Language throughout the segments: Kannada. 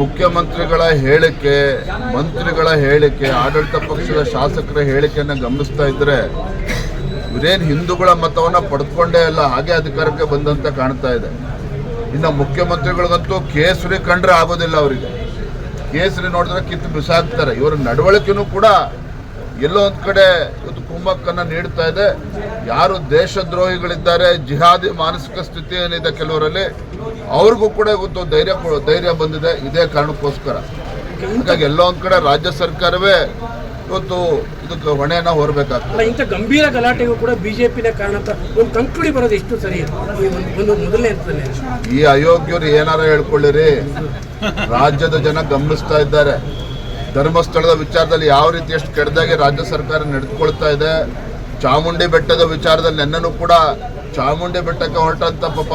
ಮುಖ್ಯಮಂತ್ರಿಗಳ ಹೇಳಿಕೆ, ಮಂತ್ರಿಗಳ ಹೇಳಿಕೆ, ಆಡಳಿತ ಪಕ್ಷದ ಶಾಸಕರ ಹೇಳಿಕೆಯನ್ನು ಗಮನಿಸ್ತಾ ಇದ್ರೆ ಇವರೇನು ಹಿಂದೂಗಳ ಮತವನ್ನ ಪಡೆದುಕೊಂಡೇ ಅಲ್ಲ, ಹಾಗೆ ಅಧಿಕಾರಕ್ಕೆ ಬಂದಂತ ಕಾಣ್ತಾ ಇದೆ. ಇನ್ನು ಮುಖ್ಯಮಂತ್ರಿಗಳಿಗಂತೂ ಕೇಸರಿ ಕಂಡ್ರೆ ಆಗೋದಿಲ್ಲ ಅವರಿಗೆ. ಕೇಸರಿ ನೋಡಿದ್ರೆ ಕಿತ್ತು ಬಿಸಾಕ್ತಾರೆ. ಇವರ ನಡವಳಿಕೆನೂ ಕೂಡ ಎಲ್ಲೋ ಒಂದ್ ಕಡೆ ಕುಮ್ಮಕ್ಕನ್ನ ನೀಡ್ತಾ ಇದೆ. ಯಾರು ದೇಶದ್ರೋಹಿಗಳಿದ್ದಾರೆ ಜಿಹಾದಿ ಮಾನಸಿಕ ಸ್ಥಿತಿ ಏನಿದೆ ಕೆಲವರಲ್ಲಿ ಅವ್ರಿಗೂ ಕೂಡ ಇವತ್ತು ಧೈರ್ಯ ಧೈರ್ಯ ಬಂದಿದೆ. ಇದೇ ಕಾರಣಕ್ಕೋಸ್ಕರ. ಹಾಗಾಗಿ ಎಲ್ಲೋ ಒಂದು ಕಡೆ ರಾಜ್ಯ ಸರ್ಕಾರವೇ ಇವತ್ತು ಇದಕ್ಕೆ ಹೊಣೆಯನ್ನ ಹೊರಬೇಕಾಗ್ತದೆ. ಇಂಥ ಗಂಭೀರ ಗಲಾಟೆಗೂ ಕೂಡ ಬಿಜೆಪಿನ ಕಾರಣ ಒಂದು ಕಂಕುಳಿ ಬರೋದು ಎಷ್ಟು ಸರಿ ಒಂದು ಮೊದಲನೇ ಹಂತದಲ್ಲಿ. ಈ ಅಯೋಗ್ಯರು ಏನಾರ ಹೇಳ್ಕೊಳ್ಳಿರಿ. ರಾಜ್ಯದ ಜನ ಗಮನಿಸ್ತಾ ಇದ್ದಾರೆ. ಧರ್ಮಸ್ಥಳದ ವಿಚಾರದಲ್ಲಿ ಯಾವ ರೀತಿ ಎಷ್ಟು ಕೆಟ್ಟದಾಗಿ ರಾಜ್ಯ ಸರ್ಕಾರ ನಡೆದುಕೊಳ್ತಾ ಇದೆ, ಚಾಮುಂಡಿ ಬೆಟ್ಟದ ವಿಚಾರದಲ್ಲಿ ನೆನ್ನೂ ಕೂಡ ಚಾಮುಂಡಿ ಬೆಟ್ಟಕ್ಕೆ ಹೊರಟಂತ ಪಾಪ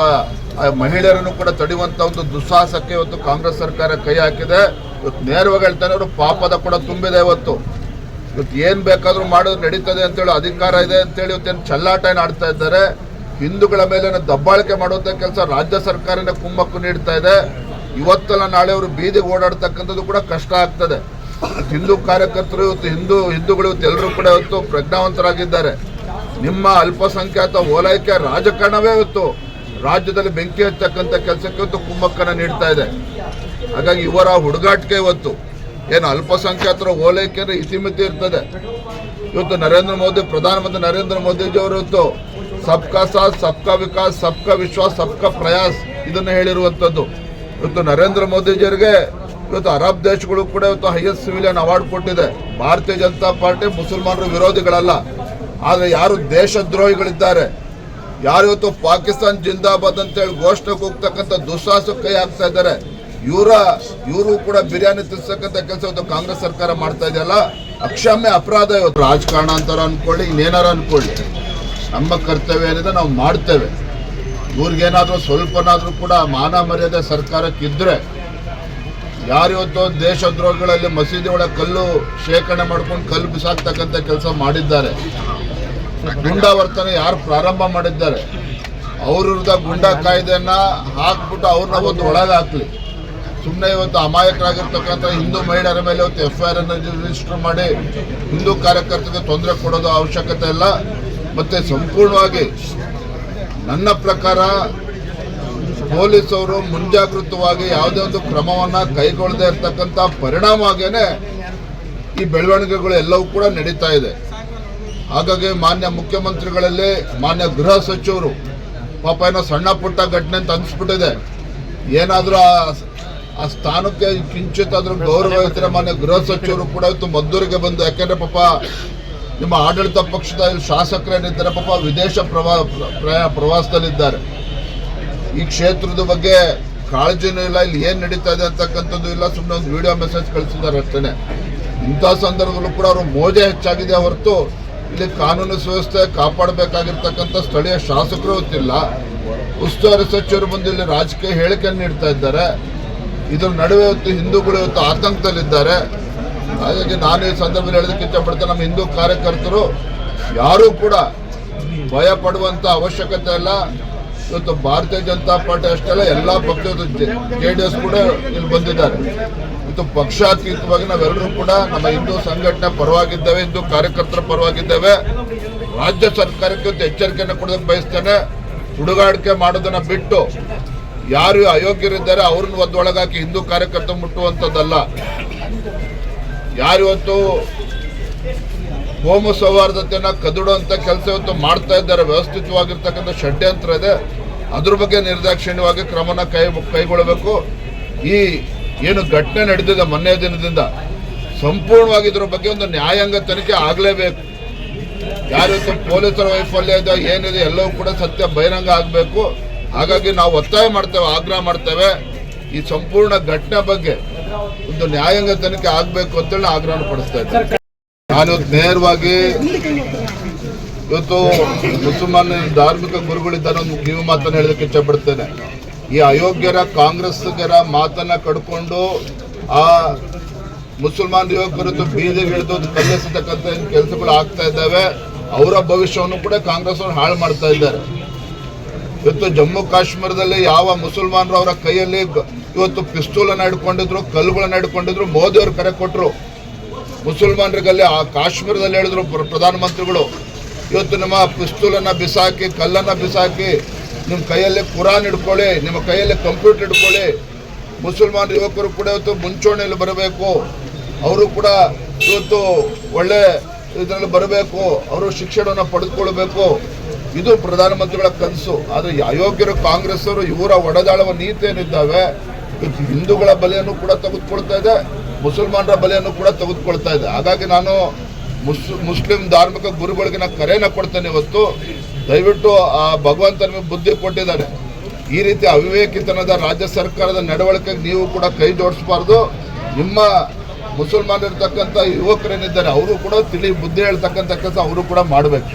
ಮಹಿಳೆಯರನ್ನು ಕೂಡ ತಡೆಯುವಂತ ಒಂದು ದುಸ್ಸಾಹಸಕ್ಕೆ ಇವತ್ತು ಕಾಂಗ್ರೆಸ್ ಸರ್ಕಾರ ಕೈ ಹಾಕಿದೆ. ಇವತ್ತು ನೇರವಾಗಿ ಹೇಳ್ತಾನೆ ಅವರು ಪಾಪದ ಕೂಡ ತುಂಬಿದೆ ಇವತ್ತು. ಇವತ್ತು ಏನ್ ಬೇಕಾದ್ರೂ ಮಾಡೋದು ನಡೀತದೆ ಅಂತೇಳಿ ಅಧಿಕಾರ ಇದೆ ಅಂತೇಳಿ ಇವತ್ತೇನು ಚಲ್ಲಾಟ ಆಡ್ತಾ ಇದ್ದಾರೆ. ಹಿಂದೂಗಳ ಮೇಲೆ ದಬ್ಬಾಳಿಕೆ ಮಾಡುವಂತ ಕೆಲಸ ರಾಜ್ಯ ಸರ್ಕಾರನೇ ಕುಮ್ಮಕ್ಕು ನೀಡ್ತಾ ಇದೆ. ಇವತ್ತಲ್ಲ ನಾಳೆ ಅವರು ಬೀದಿಗೆ ಓಡಾಡ್ತಕ್ಕಂಥದ್ದು ಕೂಡ ಕಷ್ಟ ಆಗ್ತದೆ. ಹಿಂದೂ ಕಾರ್ಯಕರ್ತರು ಇವತ್ತು ಹಿಂದೂ ಹಿಂದೂಗಳು ಇವತ್ತು ಎಲ್ಲರೂ ಕೂಡ ಇವತ್ತು ಪ್ರಜ್ಞಾವಂತರಾಗಿದ್ದಾರೆ. ನಿಮ್ಮ ಅಲ್ಪಸಂಖ್ಯಾತ ಓಲೈಕೆ ರಾಜಕಾರಣವೇ ಇವತ್ತು. ರಾಜ್ಯದಲ್ಲಿ ಬೆಂಕಿ ಹಚ್ಚತಕ್ಕಂಥ ಕೆಲಸಕ್ಕೆ ಇವತ್ತು ಕುಮ್ಮಕ್ಕನ್ನ ನೀಡ್ತಾ ಇದೆ. ಹಾಗಾಗಿ ಇವರ ಹುಡುಗಾಟಿಕೆ ಇವತ್ತು. ಏನು ಅಲ್ಪಸಂಖ್ಯಾತರ ಓಲೈಕೆ ಅಂದರೆ ಇತಿಮಿತಿ ಇರ್ತದೆ. ಇವತ್ತು ನರೇಂದ್ರ ಮೋದಿ, ಪ್ರಧಾನಮಂತ್ರಿ ನರೇಂದ್ರ ಮೋದಿಜಿ ಅವರು ಇವತ್ತು ಸಬ್ಕಾ ಸಾಥ್, ಸಬ್ಕಾ ವಿಕಾಸ್, ಸಬ್ಕಾ ವಿಶ್ವಾಸ್, ಸಬ್ಕಾ ಪ್ರಯಾಸ್ ಇದನ್ನು ಹೇಳಿರುವಂಥದ್ದು. ಇವತ್ತು ನರೇಂದ್ರ ಮೋದಿಜಿಯವರಿಗೆ ಇವತ್ತು ಅರಬ್ ದೇಶಗಳು ಕೂಡ ಇವತ್ತು ಹೈಯೆಸ್ಟ್ ಸಿವಿಲಿಯನ್ ಅವಾರ್ಡ್ ಕೊಟ್ಟಿದೆ. ಭಾರತೀಯ ಜನತಾ ಪಾರ್ಟಿ ಮುಸಲ್ಮಾನರ ವಿರೋಧಿಗಳಲ್ಲ. ಆದರೆ ಯಾರು ದೇಶದ್ರೋಹಿಗಳಿದ್ದಾರೆ? ಯಾರು ಇವತ್ತು ಪಾಕಿಸ್ತಾನ್ ಜಿಂದಾಬಾದ್ ಅಂತ ಹೇಳಿ ಘೋಷಣೆಗೆ ಹೋಗ್ತಕ್ಕಂಥ ದುಸ್ಸಾಹಸ ಕೈ ಹಾಕ್ತಾ ಇದ್ದಾರೆ. ಇವರ, ಇವರು ಕೂಡ ಬಿರಿಯಾನಿ ತಿನ್ಸಕ್ಕಂಥ ಕೆಲಸ ಇವತ್ತು ಕಾಂಗ್ರೆಸ್ ಸರ್ಕಾರ ಮಾಡ್ತಾ ಇದೆಯಲ್ಲ? ಅಕ್ಷಮ್ಯ ಅಪರಾಧ ಇವತ್ತು. ರಾಜಕಾರಣ ಅಂತಾರ ಅನ್ಕೊಳ್ಳಿ, ಇನ್ನೇನಾರ ಅನ್ಕೊಳ್ಳಿ. ನಮ್ಮ ಕರ್ತವ್ಯ ಏನಿದೆ ನಾವು ಮಾಡ್ತೇವೆ. ಇವ್ರಿಗೇನಾದರೂ ಸ್ವಲ್ಪನಾದರೂ ಕೂಡ ಮಾನ ಮರ್ಯಾದೆ ಸರ್ಕಾರಕ್ಕೆ ಇದ್ರೆ ಯಾರು ಇವತ್ತು ದೇಶದ್ರೋಹಿಗಳಲ್ಲಿ ಮಸೀದಿ ಒಳಗೆ ಕಲ್ಲು ಶೇಖರಣೆ ಮಾಡ್ಕೊಂಡು ಕಲ್ಲು ಬಿಸಾಕ್ತಕ್ಕಂಥ ಕೆಲಸ ಮಾಡಿದ್ದಾರೆ. ಗುಂಡಾವರ್ತನೆ ಯಾರು ಪ್ರಾರಂಭ ಮಾಡಿದ್ದಾರೆ? ಅವ್ರ ವಿರುದ್ಧ ಗುಂಡಾ ಕಾಯ್ದೆಯನ್ನ ಹಾಕ್ಬಿಟ್ಟು ಅವ್ರನ್ನ ಒಂದು ಒಳಗೆ ಹಾಕ್ಲಿ. ಸುಮ್ಮನೆ ಇವತ್ತು ಅಮಾಯಕರಾಗಿರ್ತಕ್ಕಂಥ ಹಿಂದೂ ಮಹಿಳೆಯರ ಮೇಲೆ ಇವತ್ತು ಎಫ್ ಐ ಆರ್ ಅನ್ನು ರಿಜಿಸ್ಟರ್ ಮಾಡಿ ಹಿಂದೂ ಕಾರ್ಯಕರ್ತರಿಗೆ ತೊಂದರೆ ಕೊಡೋದು ಅವಶ್ಯಕತೆ ಇಲ್ಲ. ಮತ್ತೆ ಸಂಪೂರ್ಣವಾಗಿ ನನ್ನ ಪ್ರಕಾರ ಪೊಲೀಸರು ಮುಂಜಾಗೃತವಾಗಿ ಯಾವುದೇ ಒಂದು ಕ್ರಮವನ್ನ ಕೈಗೊಳ್ಳದೆ ಇರತಕ್ಕಂಥ ಪರಿಣಾಮವಾಗೇನೆ ಈ ಬೆಳವಣಿಗೆಗಳು ಎಲ್ಲವೂ ಕೂಡ ನಡೀತಾ ಇದೆ. ಹಾಗಾಗಿ ಮಾನ್ಯ ಮುಖ್ಯಮಂತ್ರಿಗಳಲ್ಲಿ ಮಾನ್ಯ ಗೃಹ ಸಚಿವರು ಪಾಪ ಏನೋ ಸಣ್ಣ ಪುಟ್ಟ ಘಟನೆ ಅಂತ ಅನ್ಸ್ಬಿಟ್ಟಿದೆ. ಏನಾದರೂ ಆ ಸ್ಥಾನಕ್ಕೆ ಕಿಂಚಿತ್ ಆದ್ರೂ ಗೌರವ ಇದ್ರೆ ಮಾನ್ಯ ಗೃಹ ಸಚಿವರು ಕೂಡ ಇವತ್ತು ಮದ್ದೂರಿಗೆ ಬಂದು, ಯಾಕೆಂದ್ರೆ ಪಾಪ ನಿಮ್ಮ ಆಡಳಿತ ಪಕ್ಷದ ಶಾಸಕರೇನಿದ್ದಾರೆ, ಪಾಪ ವಿದೇಶ ಪ್ರವಾ ಪ್ರವಾಸದಲ್ಲಿದ್ದಾರೆ. ಈ ಕ್ಷೇತ್ರದ ಬಗ್ಗೆ ಕಾಳಜಿನೂ ಇಲ್ಲ, ಇಲ್ಲಿ ಏನ್ ನಡೀತಾ ಇದೆ ಅಂತಕ್ಕಂಥದ್ದು ಇಲ್ಲ ಸುಮ್ಮನೆ ಒಂದು ವಿಡಿಯೋ ಮೆಸೇಜ್ ಕಳಿಸಿದ್ದಾರೆ ಅಷ್ಟೇ ಇಂಥ ಸಂದರ್ಭದಲ್ಲೂ ಕೂಡ ಅವರು ಮೋಜೆ ಹೆಚ್ಚಾಗಿದೆ ಹೊರತು ಇಲ್ಲಿ ಕಾನೂನು ಸುವ್ಯವಸ್ಥೆ ಕಾಪಾಡಬೇಕಾಗಿರ್ತಕ್ಕಂಥ ಸ್ಥಳೀಯ ಶಾಸಕರು ಗೊತ್ತಿಲ್ಲ. ಉಸ್ತುವಾರಿ ಸಚಿವರು ಬಂದು ಇಲ್ಲಿ ರಾಜಕೀಯ ಹೇಳಿಕೆಯನ್ನು ನೀಡ್ತಾ ಇದ್ದಾರೆ. ಇದ್ರ ನಡುವೆ ಇವತ್ತು ಹಿಂದೂಗಳು ಇವತ್ತು ಆತಂಕದಲ್ಲಿದ್ದಾರೆ. ಹಾಗಾಗಿ ನಾನು ಈ ಸಂದರ್ಭದಲ್ಲಿ ಹೇಳೋದಕ್ಕೆ ಇಷ್ಟಪಡ್ತೇನೆ ನಮ್ಮ ಹಿಂದೂ ಕಾರ್ಯಕರ್ತರು ಯಾರೂ ಕೂಡ ಭಯ ಪಡುವಂತ ಅವಶ್ಯಕತೆ ಇಲ್ಲ. ಇವತ್ತು ಭಾರತೀಯ ಜನತಾ ಪಾರ್ಟಿ ಅಷ್ಟೆಲ್ಲ ಎಲ್ಲ ಪಕ್ಷದ ಜೆ ಡಿ ಎಸ್ ಕೂಡ ಇಲ್ಲಿ ಬಂದಿದ್ದಾರೆ. ಇವತ್ತು ಪಕ್ಷಾತೀತವಾಗಿ ನಾವೆಲ್ಲರೂ ಕೂಡ ನಮ್ಮ ಹಿಂದೂ ಸಂಘಟನೆ ಪರವಾಗಿದ್ದೇವೆ, ಹಿಂದೂ ಕಾರ್ಯಕರ್ತರ ಪರವಾಗಿದ್ದೇವೆ. ರಾಜ್ಯ ಸರ್ಕಾರಕ್ಕೆ ಎಚ್ಚರಿಕೆಯನ್ನು ಕೊಡೋದಕ್ಕೆ ಬಯಸ್ತೇನೆ. ಹುಡುಗಾಡಿಕೆ ಮಾಡೋದನ್ನ ಬಿಟ್ಟು ಯಾರು ಅಯೋಗ್ಯರಿದ್ದಾರೆ ಅವ್ರನ್ನ ಒದ್ದೊಳಗಾಕಿ ಹಿಂದೂ ಕಾರ್ಯಕರ್ತ ಮುಟ್ಟುವಂಥದ್ದಲ್ಲ ಯಾರಿವತ್ತು ಹೋಮ ಸೌಹಾರ್ದತೆಯನ್ನು ಕದಡುವಂಥ ಕೆಲಸ ಇವತ್ತು ಮಾಡ್ತಾ ಇದ್ದಾರೆ. ವ್ಯವಸ್ಥಿತವಾಗಿರ್ತಕ್ಕಂಥ ಷಡ್ಯಂತ್ರ ಇದೆ. ಅದ್ರ ಬಗ್ಗೆ ನಿರ್ದಾಕ್ಷಿಣ್ಯವಾಗಿ ಕ್ರಮನ ಕೈ, ಕೈಗೊಳ್ಳಬೇಕು. ಈ ಏನು ಘಟನೆ ನಡೆದಿದೆ ಮೊನ್ನೆ ದಿನದಿಂದ, ಸಂಪೂರ್ಣವಾಗಿ ಇದ್ರ ಬಗ್ಗೆ ಒಂದು ನ್ಯಾಯಾಂಗ ತನಿಖೆ ಆಗಲೇಬೇಕು. ಯಾರಿವತ್ತು ಪೊಲೀಸರ ವೈಫಲ್ಯ ಇದೆ, ಏನಿದೆ, ಎಲ್ಲವೂ ಕೂಡ ಸತ್ಯ ಬಹಿರಂಗ ಆಗಬೇಕು. ಹಾಗಾಗಿ ನಾವು ಒತ್ತಾಯ ಮಾಡ್ತೇವೆ, ಆಗ್ರಹ ಮಾಡ್ತೇವೆ. ಈ ಸಂಪೂರ್ಣ ಘಟನೆ ಬಗ್ಗೆ ಒಂದು ನ್ಯಾಯಾಂಗ ತನಿಖೆ ಆಗಬೇಕು ಅಂತೇಳಿ ಆಗ್ರಹ ಪಡಿಸ್ತಾ ನಾನು ಇವತ್ತು ನೇರವಾಗಿ ಇವತ್ತು ಮುಸಲ್ಮಾನ ಧಾರ್ಮಿಕ ಗುರುಗಳಿದ್ದಾರೆ ಒಂದು ಕಿವಿ ಮಾತನ್ನು ಹೇಳೋದಕ್ಕೆ ಇಷ್ಟಪಡ್ತೇನೆ ಈ ಅಯೋಗ್ಯರ ಕಾಂಗ್ರೆಸ್ಗರ ಮಾತನ್ನು ಕಡ್ಕೊಂಡು ಆ ಮುಸಲ್ಮಾನ್ ಯುವಕರದ್ದು ಬೀದಿಗೆ ಹಿಡಿದು ಕಲ್ಲೆಸತಕ್ಕಂಥ ಕೆಲಸಗಳು ಆಗ್ತಾ ಇದ್ದಾವೆ. ಅವರ ಭವಿಷ್ಯವನ್ನು ಕೂಡ ಕಾಂಗ್ರೆಸ್ ಅವರು ಹಾಳು ಮಾಡ್ತಾ ಇದ್ದಾರೆ. ಇವತ್ತು ಜಮ್ಮು ಕಾಶ್ಮೀರದಲ್ಲಿ ಯಾವ ಮುಸಲ್ಮಾನರು ಅವರ ಕೈಯಲ್ಲಿ ಇವತ್ತು ಪಿಸ್ತೂಲನ್ನು ಹಿಡ್ಕೊಂಡಿದ್ರು, ಕಲ್ಲುಗಳನ್ನು ಹಿಡ್ಕೊಂಡಿದ್ರು ಮೋದಿ ಅವರು ಕರೆ ಕೊಟ್ಟರು ಮುಸಲ್ಮಾನರಿಗಲ್ಲಿ ಆ ಕಾಶ್ಮೀರದಲ್ಲಿ ಹೇಳಿದ್ರು ಪ್ರ- ಪ್ರಧಾನಮಂತ್ರಿಗಳು, ಇವತ್ತು ನಿಮ್ಮ ಪಿಸ್ತೂಲನ್ನು ಬಿಸಾಕಿ, ಕಲ್ಲನ್ನು ಬಿಸಾಕಿ ನಿಮ್ಮ ಕೈಯಲ್ಲಿ ಕುರಾನ್ ಹಿಡ್ಕೊಳ್ಳಿ, ನಿಮ್ಮ ಕೈಯಲ್ಲಿ ಕಂಪ್ಯೂಟರ್ ಹಿಡ್ಕೊಳ್ಳಿ. ಮುಸಲ್ಮಾನ್ ಯುವಕರು ಕೂಡ ಇವತ್ತು ಮುಂಚೂಣಿಯಲ್ಲಿ ಬರಬೇಕು. ಅವರು ಕೂಡ ಇವತ್ತು ಒಳ್ಳೆ ಇದರಲ್ಲಿ ಬರಬೇಕು. ಅವರು ಶಿಕ್ಷಣವನ್ನು ಪಡೆದುಕೊಳ್ಬೇಕು ಇದು ಪ್ರಧಾನಮಂತ್ರಿಗಳ ಕನಸು. ಆದರೆ ಅಯೋಗ್ಯರು ಕಾಂಗ್ರೆಸ್ ಅವರು ಇವರ ಒಡೆದಾಳುವ ನೀತಿ ಏನಿದ್ದಾವೆ ಹಿಂದೂಗಳ ಬಲೆಯನ್ನು ಕೂಡ ತೆಗೆದುಕೊಳ್ತಾ ಇದೆ. ಮುಸಲ್ಮಾನರ ಬಲೆಯನ್ನು ಕೂಡ ತೆಗೆದುಕೊಳ್ತಾ ಇದೆ. ಹಾಗಾಗಿ ನಾನು ಮುಸ್, ಮುಸ್ಲಿಂ ಧಾರ್ಮಿಕ ಗುರುಗಳಿಗೆ ನಾನು ಕರೆನ ಕೊಡ್ತೇನೆ ಇವತ್ತು ದಯವಿಟ್ಟು ಆ ಭಗವಂತ ನಿಮಗೆ ಬುದ್ಧಿ ಕೊಟ್ಟಿದ್ದಾನೆ ಈ ರೀತಿ ಅವಿವೇಕಿತನದ ರಾಜ್ಯ ಸರ್ಕಾರದ ನಡವಳಿಕೆಗೆ ನೀವು ಕೂಡ ಕೈ ಜೋಡಿಸಬಾರ್ದು. ನಿಮ್ಮ ಮುಸಲ್ಮಾನರಿರ್ತಕ್ಕಂಥ ಯುವಕರೇನಿದ್ದಾರೆ ಅವರು ಕೂಡ ತಿಳಿ ಬುದ್ಧಿ ಹೇಳ್ತಕ್ಕಂಥ ಕೆಲಸ ಅವರು ಕೂಡ ಮಾಡಬೇಕು.